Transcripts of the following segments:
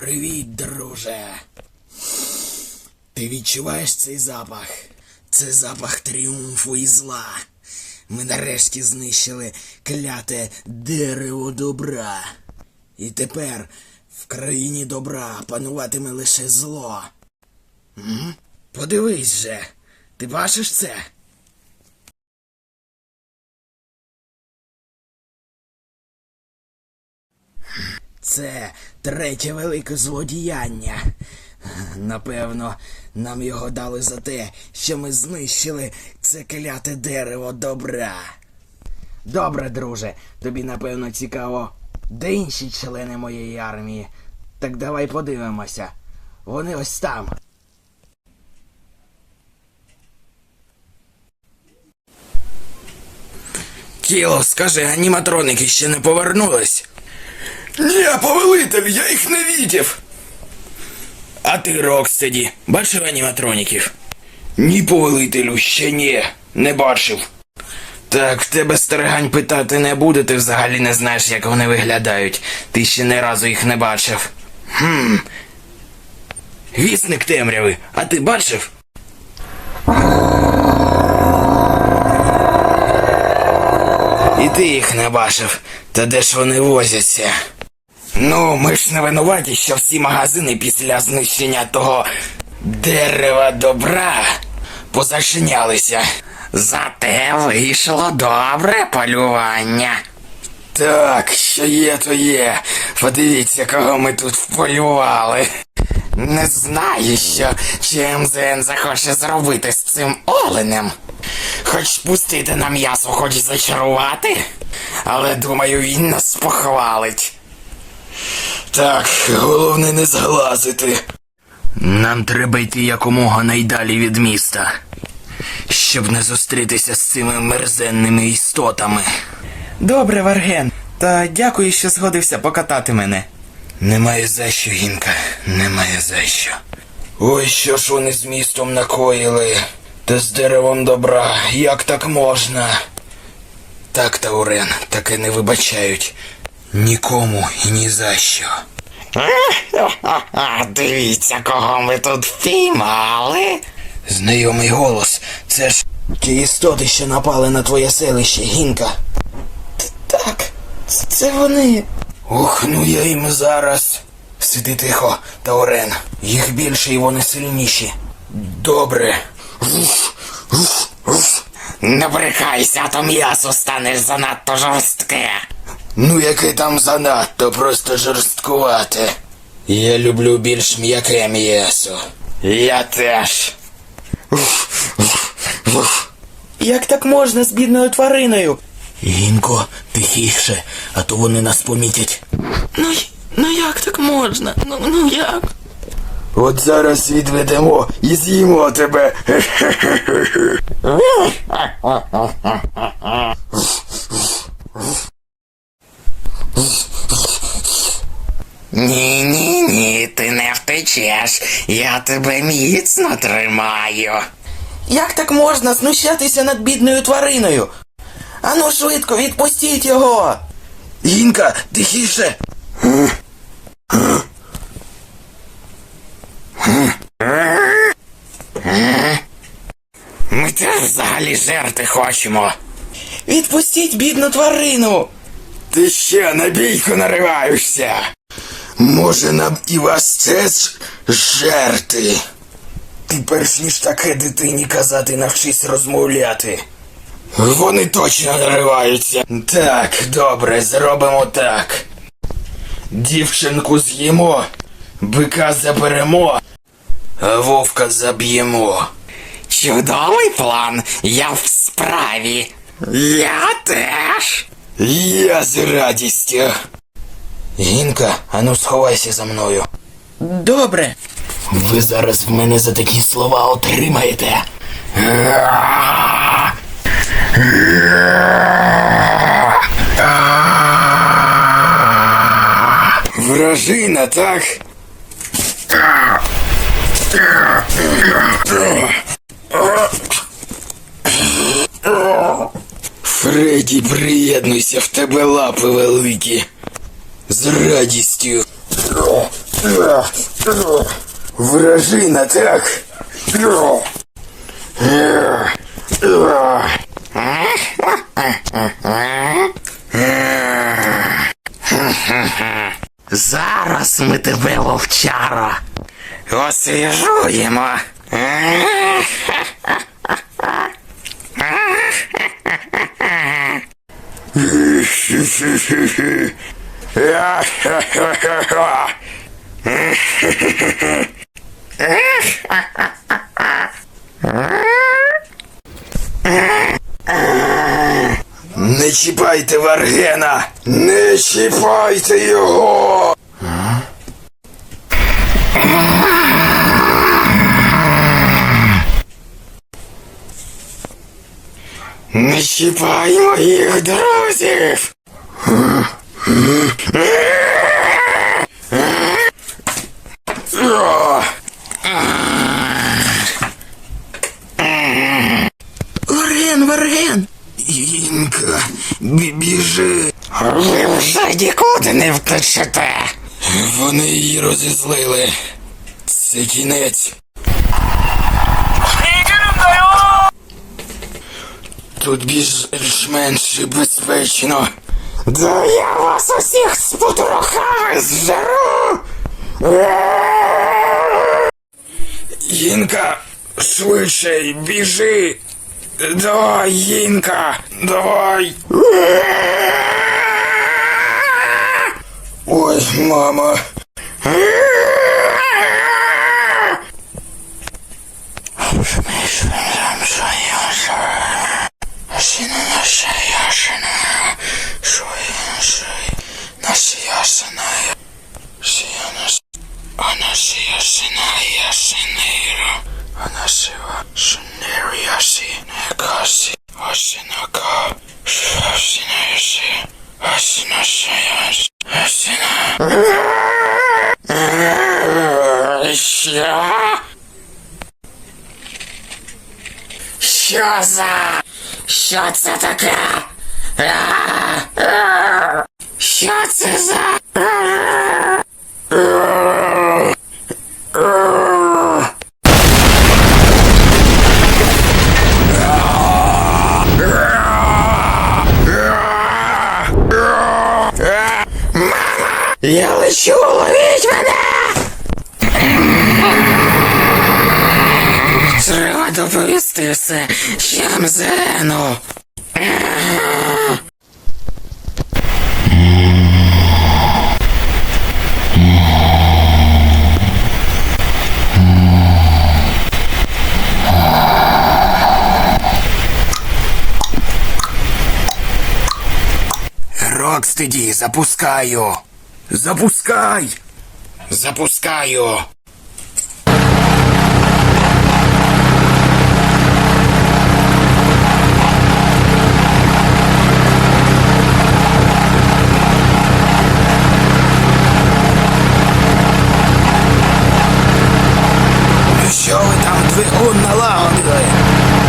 Привіт, друже. Ти відчуваєш цей запах? Це запах тріумфу і зла. Ми нарешті знищили кляте дерево добра. І тепер в країні добра пануватиме лише зло. М? Подивись же, ти бачиш це? Це третє велике злодіяння. Напевно, нам його дали за те, що ми знищили це кляте дерево добра. Добре, друже, тобі напевно цікаво, де інші члени моєї армії. Так давай подивимося. Вони ось там. Кіло, скажи, аніматроники ще не повернулись? Ні, повелитель, я їх не видів. А ти, Рокстеді, бачив аніматроніків? Ні, повелителю, ще ні, не бачив. Так, в тебе стерегань питати не буде, ти взагалі не знаєш, як вони виглядають. Ти ще не разу їх не бачив. Хм. Вісник темряви, а ти бачив? І ти їх не бачив. Та де ж вони возяться? Ну, ми ж не винуваті, що всі магазини після знищення того дерева добра позачинялися. Зате вийшло добре полювання. Так, що є, то є. Подивіться, кого ми тут вполювали. Не знаю, що МЗН захоче зробити з цим оленем. Хоч пустити на м'ясо, хоч зачарувати, але думаю, він нас похвалить. Так, головне не зглазити. Нам треба йти якомога найдалі від міста, щоб не зустрітися з цими мерзенними істотами. Добре, Варген. Та дякую, що згодився покатати мене. Немає за що, Гінка, немає за що. Ой, що ж вони з містом накоїли. Та з деревом добра, як так можна? Так, Таурен, таке не вибачають. Нікому і ні за що. Дивіться, кого ми тут впіймали. Знайомий голос. Це ж ті істоти, що напали на твоє селище, Гінка. Так, це вони. Ух, ну я їм зараз. Сиди тихо, Таурен. Їх більше і вони сильніші. Добре. Не брехайся, а то м'ясо стане занадто жорстке. Ну, яке там занадто, просто жорсткувати. Я люблю більш м'яке м'ясо. Я теж. Як так можна з бідною твариною? Гінко, тихіше, а то вони нас помітять. Ну, ну як так можна? Ну, ну як? От зараз відведемо і з'їмо тебе. Ні, ні, ні, ти не втечеш. Я тебе міцно тримаю. Як так можна знущатися над бідною твариною? Ану швидко, відпустіть його! Гінка, тихіше. Ми теж взагалі жерти хочемо. Відпустіть бідну тварину! Ти ще на бійку нариваєшся. Може нам і вас теж жерти? Ти перш ніж таке дитині казати, навчись розмовляти. Вони точно нариваються. Так, добре, зробимо так. Дівчинку з'їмо, бика заберемо, а вовка заб'ємо. Чудовий план, я в справі. Я теж. Я з радістю. Гінка, ану сховайся за мною. Добре. Ви зараз в мене за такі слова отримаєте. Вражина, так? Фредді, приєднуйся, в тебе лапи великі. З радістю. Вражина, так? Зараз ми тебе, вовчаро, освіжуємо. Не чіпайте Варгена! Не чіпайте його! Не чіпай моїх друзів! Варген, Варген! Інка, біжи! Ви вже нікуди не втечете. Вони її розізлили. Це кінець. Тут більш-менш безпечно. Да я вас усіх з потрохами зжеру. Інка, швидше, біжи. Давай, Інка, давай. Ой, мама. Що за? Що це таке? Що це за? Доповісти все Щамзену. Рокстеді, запускаю. Запускай. Запускаю. Ну Що ви там двигун налагодили?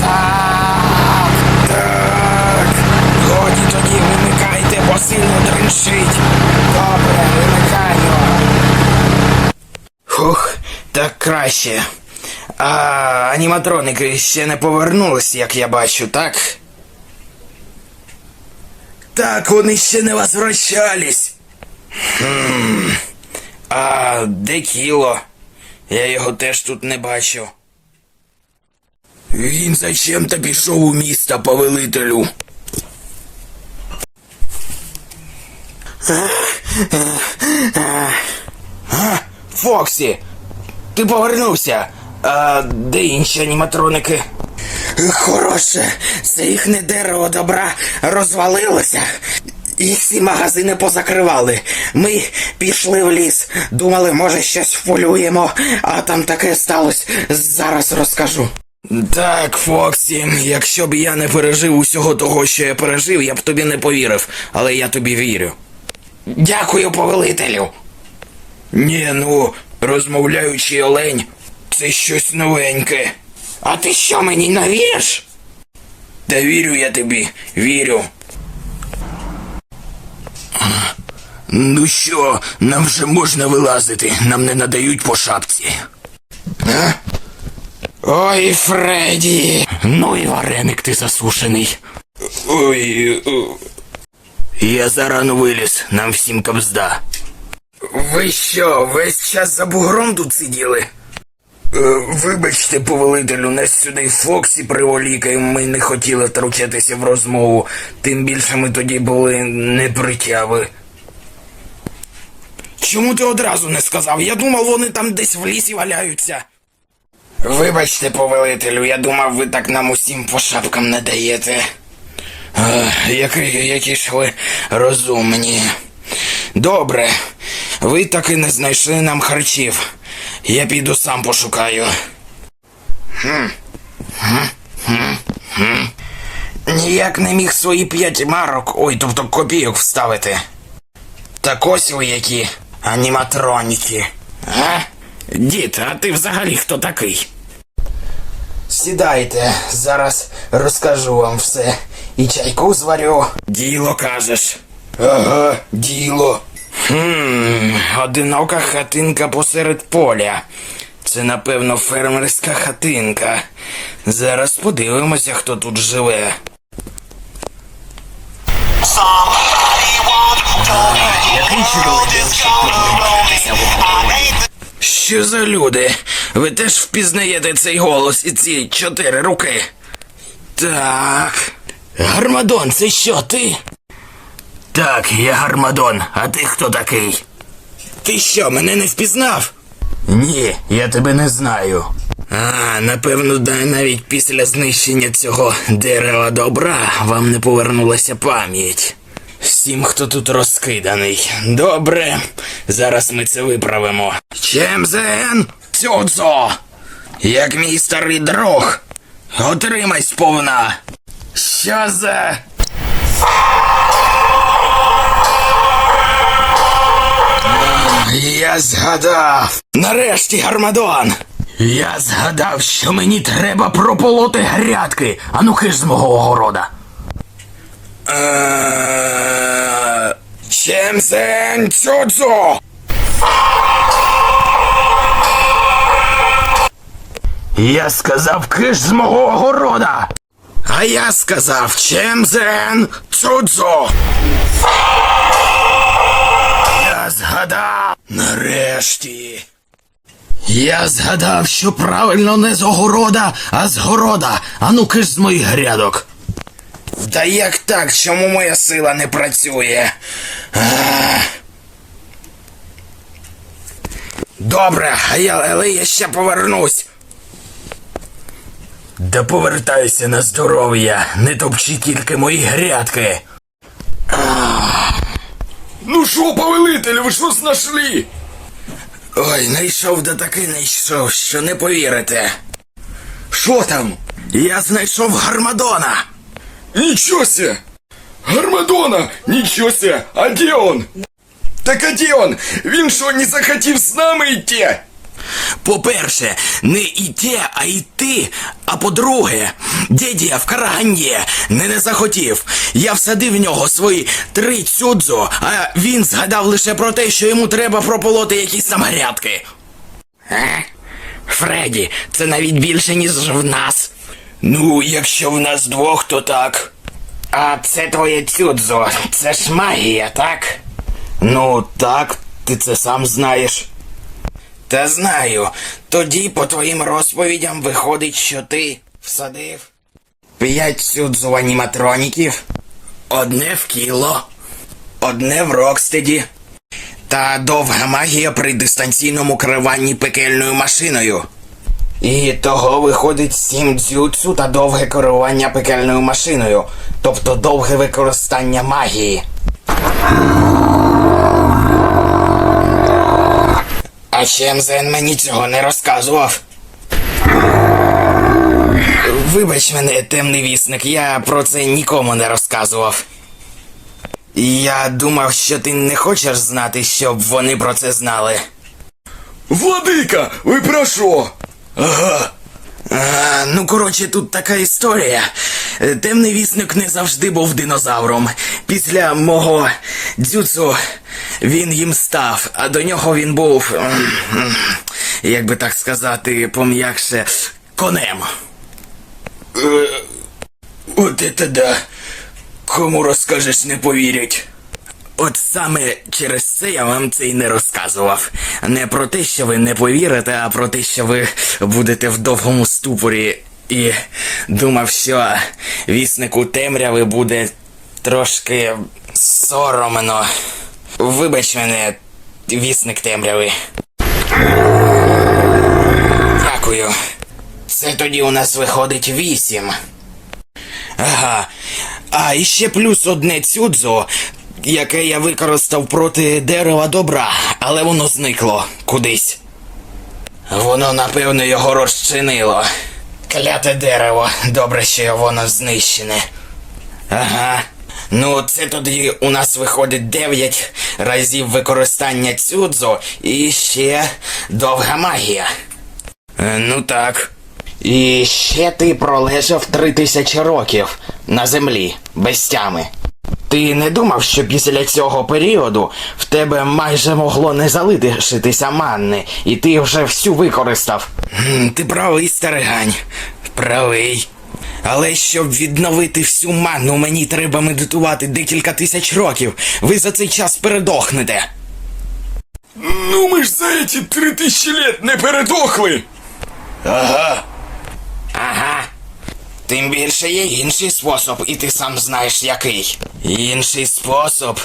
Так, так. Годі тоді вимикайте, бо сильно дриншить. Добре, вимикаю. Хух, так краще. А аніматроники ще не повернулись, як я бачу, так? Так, вони ще не возвращались. Хм. А де кіло? Я його теж тут не бачу. Він зачем-то пішов у місто повелителю. А, Фоксі, ти повернувся. А де інші аніматроники? Хороше, це їхнє дерево добра розвалилося. Їх всі магазини позакривали. Ми пішли в ліс, думали, може щось вполюємо, а там таке сталося. Зараз розкажу. Так, Фоксі, якщо б я не пережив усього того, що я пережив, я б тобі не повірив, але я тобі вірю. Дякую, повелителю. Ні, ну, розмовляючий олень, це щось новеньке. А ти що мені не віриш? Та вірю я тобі, вірю. Ну що, нам вже можна вилазити, нам не надають по шапці. А? Ой, Фредді. Ну і вареник ти засушений. Ой. Я зарано виліз, нам всім кабзда. Ви що, весь час за бугром тут сиділи? Е, Вибачте, повелителю, нас сюди Фоксі приволікає, ми не хотіли втручатися в розмову, тим більше ми тоді були не притяви. Чому ти одразу не сказав? Я думав, вони там десь в лісі валяються. Вибачте, повелителю, я думав, ви так нам усім по шапкам не даєте. Е, Які, які ж ви розумні. Добре, ви таки не знайшли нам харчів. Я піду сам пошукаю. Хм. Хм. Хм. Хм. Ніяк не міг свої п'ять марок, ой, тобто копійок вставити. Так ось ви які аніматроніки. А? Дід, а ти взагалі хто такий? Сідайте, зараз розкажу вам все. І чайку зварю. Діло кажеш. Ага, діло. Хм, одинока хатинка посеред поля. Це, напевно, фермерська хатинка. Зараз подивимося, хто тут живе. Який чудовий день, в Що за люди? Ви теж впізнаєте цей голос і ці чотири руки? Так. Гармадон, це що, ти? Так, я Гармадон, а ти хто такий? Ти що, мене не впізнав? Ні, я тебе не знаю. А, напевно, навіть після знищення цього дерева добра вам не повернулася пам'ять. Всім, хто тут розкиданий. Добре, зараз ми це виправимо. Чемзен, Цюцо, як мій старий друг. Отримай сповна. Що за. Я згадав. Нарешті, Гармадон. Я згадав, що мені треба прополоти грядки. А ну хиж з мого огорода. Е, Чемзен Цюцо! Я сказав киш з мого огорода. А я сказав Чемзен Цудзо. Я згадав. Нарешті. Я згадав, що правильно не з огорода, а з города. А ну киш з моїх грядок. Та як так? Чому моя сила не працює? Добре, а я, але я ще повернусь. Да повертайся на здоров'я, не топчи тільки мої грядки. Ну що, повелителю, ви щось знайшли? Ой, знайшов да таки знайшов, що не повірите. Що там? Я знайшов Гармадона. Ничего себе! Гармадона! Ничего себе! А где он? Так а где он? Він що, не захотів з нами йти? По-перше, не іти, а йти. А по-друге, дідя в Караганді не не захотів. Я всадив в нього свої три цюдзо, а він згадав лише про те, що йому треба прополоти якісь там грядки. Е? Фредді, це навіть більше, ніж в нас. Ну, якщо в нас двох, то так. А це твоє цюдзо, це ж магія, так? Ну, так, ти це сам знаєш. Та знаю. Тоді, по твоїм розповідям, виходить, що ти всадив п'ять сюдзу аніматроніків, одне в кіло, одне в Рокстеді, та довга магія при дистанційному керуванні пекельною машиною. І того виходить сім дзюцу та довге керування пекельною машиною, тобто довге використання магії. А Чемзен мені цього не розказував. Вибач мене, темний вісник, я про це нікому не розказував. Я думав, що ти не хочеш знати, щоб вони про це знали. Владика, ви про що? Ага. А, ну, коротше, тут така історія. Е, Темний вісник не завжди був динозавром. Після мого дзюцу він їм став, а до нього він був, як би так сказати, пом'якше, конем. Е, От это да. Кому розкажеш, не повірять. От саме через це я вам це й не розказував. Не про те, що ви не повірите, а про те, що ви будете в довгому ступорі. І думав, що віснику темряви буде трошки соромно. Вибач мене, вісник темряви. Дякую. Це тоді у нас виходить вісім. Ага. А і ще плюс одне цюдзо, яке я використав проти дерева добра, але воно зникло кудись. Воно, напевно, його розчинило. Кляте дерево, добре, що воно знищене. Ага. Ну, це тоді у нас виходить 9 разів використання цюдзо і ще довга магія. Е, Ну так. І ще ти пролежав три тисячі років на землі, без тями. Ти не думав, що після цього періоду в тебе майже могло не залишитися манни, і ти вже всю використав. Ти правий, старигань. Правий. Але щоб відновити всю манну, мені треба медитувати декілька тисяч років. Ви за цей час передохнете. Ну ми ж за эти три тисячі лет не передохли. Ага. Тим більше є інший спосіб, і ти сам знаєш який. Інший спосіб.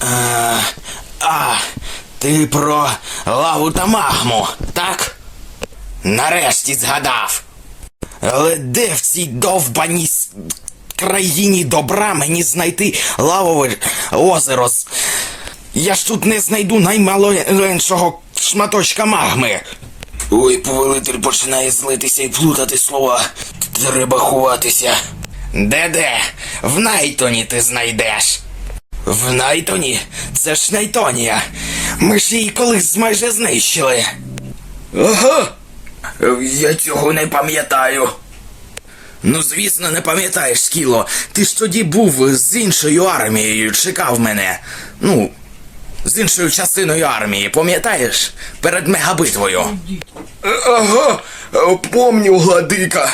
А, а ти про лаву та магму, так? Нарешті згадав. Але де в цій довбаній країні добра мені знайти лавове озеро? Я ж тут не знайду наймаленшого шматочка магми. Ой, повелитель починає злитися і плутати слова. Треба ховатися. Де-де? В Найтоні ти знайдеш. В Найтоні? Це ж Найтонія. Ми ж її колись майже знищили. Ага. Я цього не пам'ятаю. Ну, звісно, не пам'ятаєш, Скіло. Ти ж тоді був з іншою армією, чекав мене. Ну, з іншою частиною армії, пам'ятаєш? Перед мегабитвою. Ага, помню, гладика.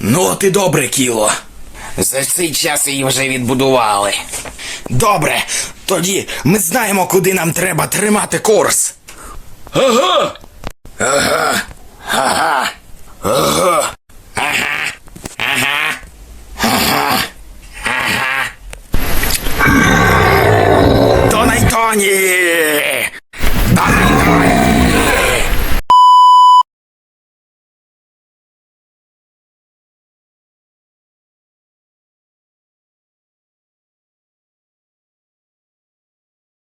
Ну, ти добре, Кіло. За цей час її вже відбудували. Добре, тоді ми знаємо, куди нам треба тримати курс. Ага. Ага. Ага. Ага. Ага. Ага. Ага. Ага. До Найтоні! До Найтоні!